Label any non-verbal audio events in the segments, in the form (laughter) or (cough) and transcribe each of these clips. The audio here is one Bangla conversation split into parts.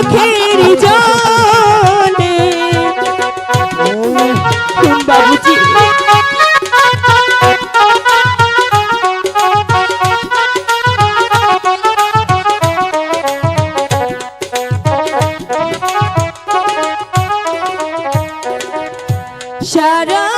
চোখের জলে বাবুজি সারা জনম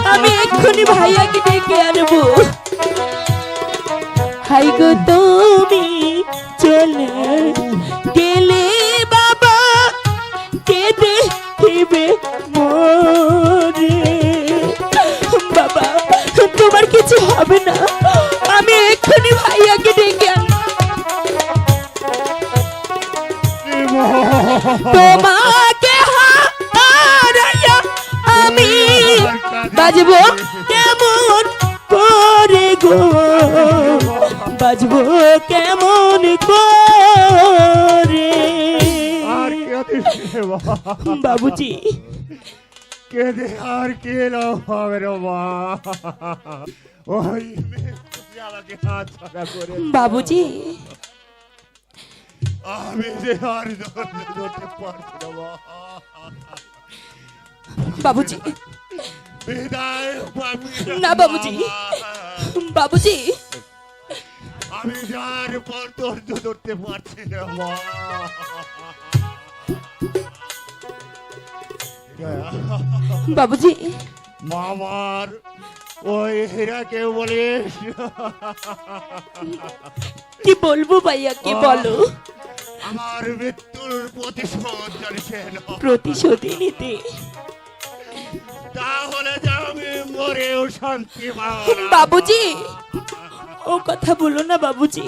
এক্ষুনি ভাইয়াকে ডেকে আনব। হাই গো তুমি চলে গেলে বাবা কে দেখিবে মোরে বাবা তোমার কিছু হবে না। আমি এক্ষুনি ভাইয়াকে ডেকে আনব। তোমাকে বাজবো কেমন করে গো? বাজবো কেমন করে? বাবুজি। কেঁদে আর কে লাভ হবে মা ওই আমাকে হাত ছাড়া করে বাবুজি। আমি যে আর ধরতে ধরতে পারছি না বাবুজি। না, বাবুজি। বাবুজি। আমি যার পর ধৈর্য ধরতে পারছি না মা। বাবুজি। মামার ওই হীরাকে বলিস? কি বলব ভাইয়া কি বলো? আমার মৃত্যুর প্রতিশোধ জানিছেন প্রতিশোধে নিতে। তাহলে যে আমি মরেও শান্তি পাবো না। বাবুজি ও কথা বলো না বাবুজি।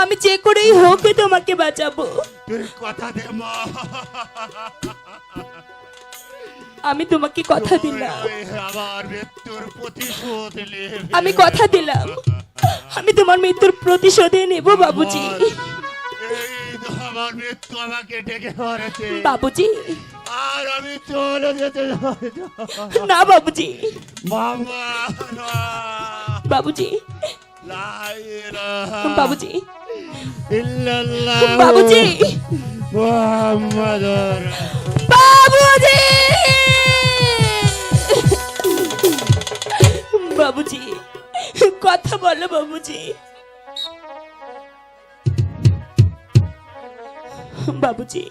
আমি যে করেই হোক তোমাকে বাঁচাবো। তুই কথা দে মা। আমি তোমাকে কথা দিলাম। তুই আমার মৃত্যুর প্রতিশোধ নেবে। আমি কথা দিলাম। আমি তোমার মৃত্যুর প্রতিশোধে নেব বাবুজি। এই আমার মৃত্যু আমাকে ডেকে ধরেছে। বাবুজি চলে (laughs) যেতে না। বাবুজি। না। বাবুজি। বাবুজি। বাবুজি। বাবুজি। বাবুজি কথা বলো বাবুজি। বাবুজি।